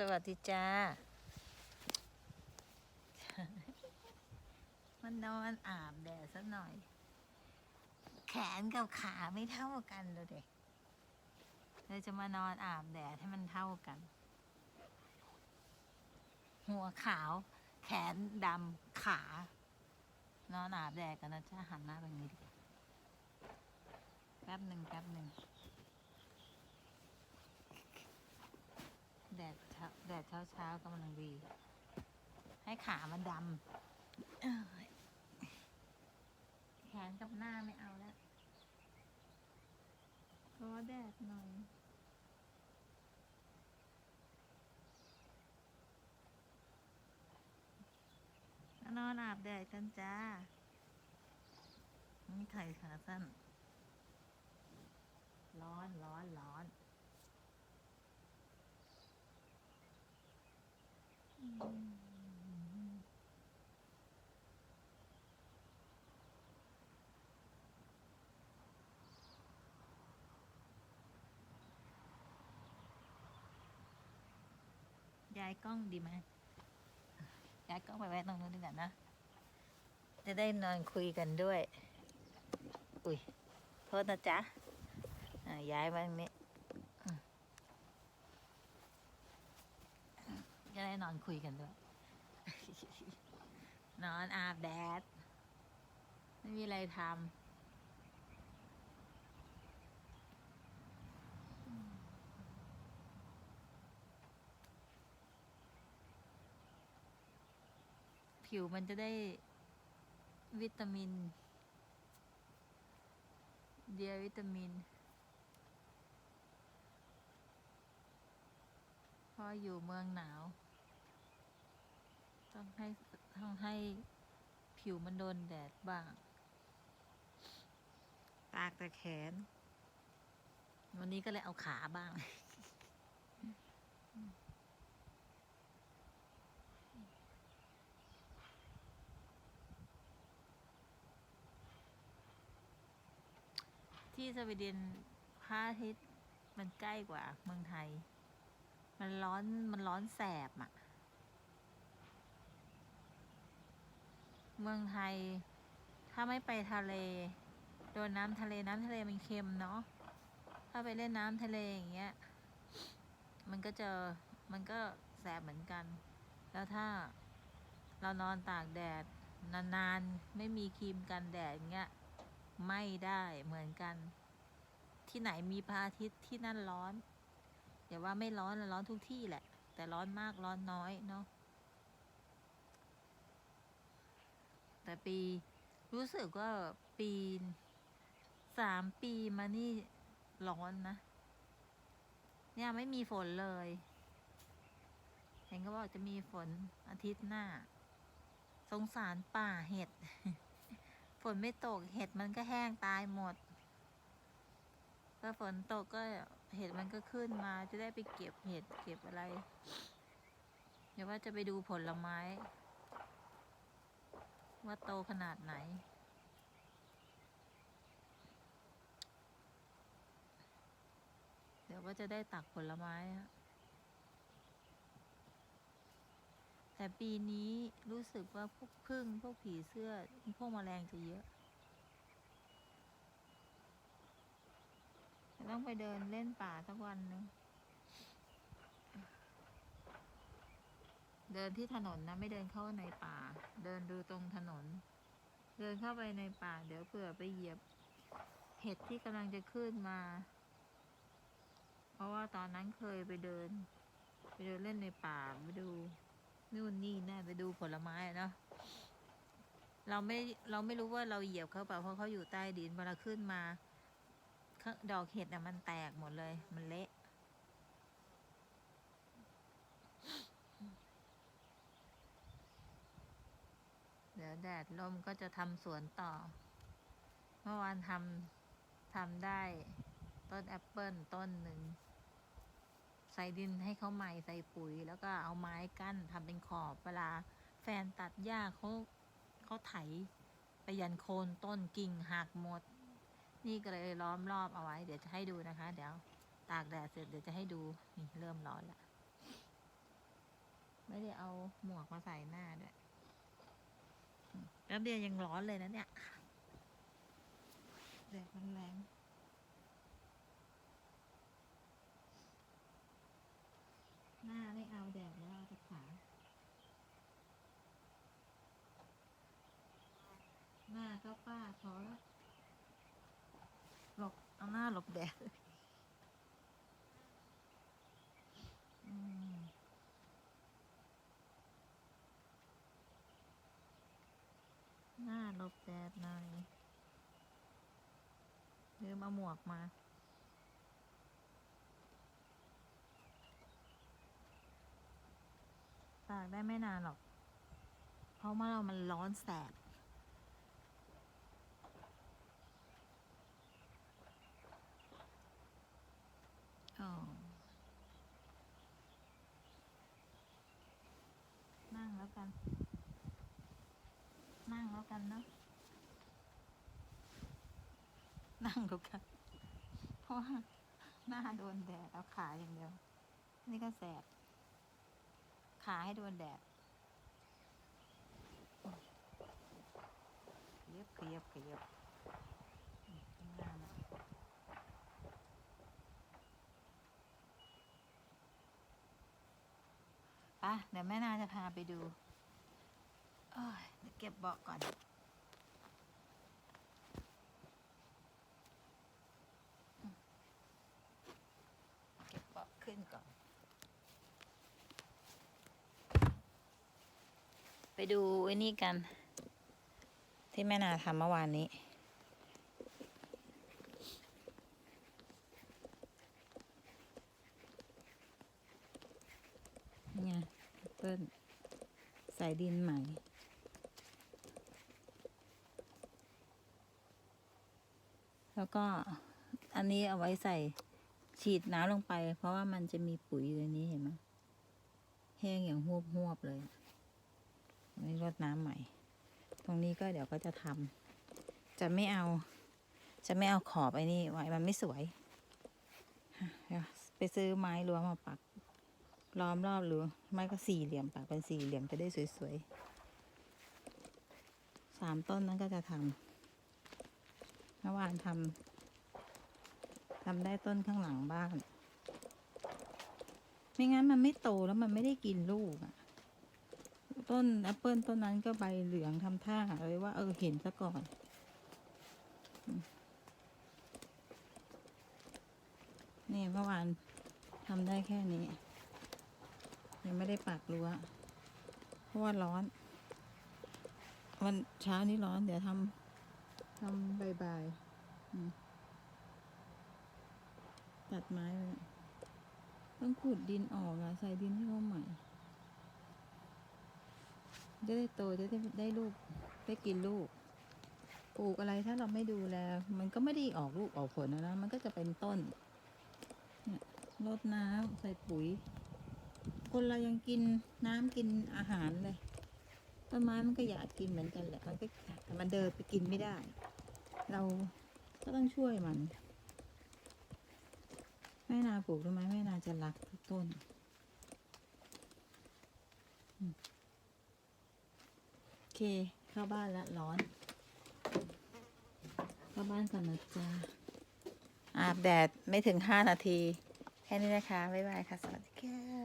สวัสดีจ้า มันนอนอาบแดดซะหน่อย แขนกับขาไม่เท่ากันดูเด็กเลยจะมานอนอาบแดดให้มันเท่ากัน หัวขาว แขนดำขา นอนอาบแดดกันนะจ้าหันหน้าแบบนี้ดิแป๊บหนึ่งแป๊บหนึ่งแดด แดดเช้าเช้าๆกำลังดี ให้ขามันดำแขนกับหน้าไม่เอาแล้วรอแดดหน่อยนอนอาบแดดกันจ้านี่ไข่ขาสั้น ร้อนร้อนร้อน ย้ายกล้องดีไหมย้ายกล้องไปไว้ตรงนู้นดีกว่านะ จะได้นอนคุยกันด้วย อุ้ย โทษนะจ๊ะย้ายมาตรงนี้อืม จะได้นอนคุยกันด้วย นอนอาบแดด ไม่มีอะไรทำผิวมันจะได้วิตามิน เดียวิตามินเพราะอยู่เมืองหนาว ต้องให้ต้องให้ผิวมันโดนแดดบ้าง ตากแต่แขน วันนี้ก็เลยเอาขาบ้าง ที่สวีเดนพระอาทิตย์มันใกล้กว่าเมืองไทย มันร้อนมันร้อนแสบอะ เมืองไทย ถ้าไม่ไปทะเล โดนน้ำทะเลน้ำทะเลมันเค็มเนาะถ้าไปเล่นน้ำทะเลอย่างเงี้ยมันก็จะมันก็แสบเหมือนกัน แล้วถ้าเรานอนตากแดดนานๆ ไม่มีครีมกันแดดอย่างเงี้ยไม่ได้เหมือนกัน ที่ไหนมีพระอาทิตย์ที่นั่นร้อนอย่าว่าไม่ร้อนร้อนทุกที่แหละ แต่ร้อนมากร้อนน้อยเนาะ แต่ปี รู้สึกว่าปีสามปีมานี่ร้อนนะ เนี่ยไม่มีฝนเลย เห็นก็บอกจะมีฝนอาทิตย์หน้า สงสารป่าเห็ด ฝนไม่ตกเห็ดมันก็แห้งตายหมดถ้าฝนตกก็เห็ดมันก็ขึ้นมาจะได้ไปเก็บเห็ดเก็บอะไร เดี๋ยวว่าจะไปดูผลไม้ ว่าโตขนาดไหน เดี๋ยวว่าจะได้ตักผลไม้ฮะแต่ปีนี้รู้สึกว่าพวกพึ่งพวกผีเสื้อ พวกแมลงจะเยอะ ต้องไปเดินเล่นป่าสักวันหนึ่ง เดินที่ถนนนะ ไม่เดินเข้าในป่า เดินดูตรงถนน เดินเข้าไปในป่า เดี๋ยวเผื่อไปเหยียบ เห็ดที่กำลังจะขึ้นมา เพราะว่าตอนนั้นเคยไปเดิน ไปเดินเล่นในป่าไปดูนู่นนี่นั่นไปดูผลไม้อะเนาะเราไม่เราไม่รู้ว่าเราเหยียบเขาเปล่าเพราะเขาอยู่ใต้ดินเวลาขึ้นมาดอกเห็ดอะมันแตกหมดเลย มันเละ เดี๋ยว แดดลมก็จะทำสวนต่อ เมื่อวานทำทำได้ต้นแอปเปิลต้นหนึ่ง ใส่ดินให้เขาใหม่ใส่ปุ๋ย แล้วก็เอาไม้กั้นทำเป็นขอบเวลา แฟนตัดหญ้าเขาเขาไถไปยันโคนต้นกิ่งหักหมด นี่ก็เลยล้อมรอบเอาไว้ เดี๋ยวจะให้ดูนะคะ เดี๋ยวตากแดดเสร็จเดี๋ยวจะให้ดูนี่เริ่มร้อนละไม่ได้เอาหมวกมาใส่หน้าด้วย แล้วเบียร์ยังร้อนเลยนะเนี่ยแดดมันแรงหน้าไม่เอาแดดแล้วเอาแต่ขาหน้าก็ป้าพอแล้วหลบเอาหน้าหลบแดดอืมหน้าหล บแดดหน่อยลืมเอาหมวกมาตากได้ไม่นานหรอก เพราะว่าเรามันร้อนแสบ อ๋อ นั่งแล้วกัน นั่งแล้วกันเนอะ นั่งแล้วกันเพราะว่าหน้าโดนแดดเอาขาอย่างเดียว นี่ก็แสบ ขาให้โดนแดดเย็บขยับขยับหน้านะไปะเดี๋ยวแม่นาจะพาไปดูเอ้ยเดี๋ยวเก็บเบาะก่อน เก็บเบาะขึ้นก่อน ไปดูไอ้นี่กัน ที่แม่นาทำเมื่อวานนี้นี่ไงเปิ้ลใส่ดินใหม่แล้วก็อันนี้เอาไว้ใส่ฉีดน้ำลงไป เพราะว่ามันจะมีปุ๋ยอยู่ในนี้เห็นไหมแห้งอย่างหวบหวบๆเลย นนี้รดน้ำใหม่ ตรงนี้ก็เดี๋ยวก็จะทำจะไม่เอา จะไม่เอาขอบไอ้นี่ไว้มันไม่สวยไปซื้อไม้รั้วมาปักล้อมรอบหรือไม่ก็สี่เหลี่ยมปักเป็นสี่เหลี่ยมจะได้สวยๆสามต้นนั้นก็จะทำเมื่อวานทำทำได้ต้นข้างหลังบ้าน ไม่งั้นมันไม่โตแล้วมันไม่ได้กินลูกอะ ต้นแอปเปิลต้นนั้นก็ใบเหลืองทำท่าเลยว่า เออเห็นซะก่อนอืมนี่เมื่อวานทำได้แค่นี้ ยังไม่ได้ปักรั้วเพราะว่าร้อน วันเช้านี้ร้อน เดี๋ยวทำทำบ่ายๆอืมตัดไม้ไปเนี่ยต้องขุดดินออกอะใส่ดินให้เขาใหม่ จะได้โตจะได้ได้ลูกได้กินลูกปลูกอะไรถ้าเราไม่ดูแลมันก็ไม่ได้ออกลูกออกผลนะนะมันก็จะเป็นต้นนี่รดน้ำใส่ปุ๋ย คนเรายังกินน้ำกินอาหารเลยต้นไม้มันก็อยากกินเหมือนกันแหละมันก็แต่มันเดินไปกินไม่ได้ เราก็ต้องช่วยมันแม่นาปลูกต้นไม้แม่นาจะรักทุกต้นโอ เค เข้าบ้านละร้อน เข้าบ้านก่อนนะจ๊ะอาบแดดไม่ถึงห้านาที แค่นี้นะคะ บ๊ายบายค่ะ สวัสดีค่ะ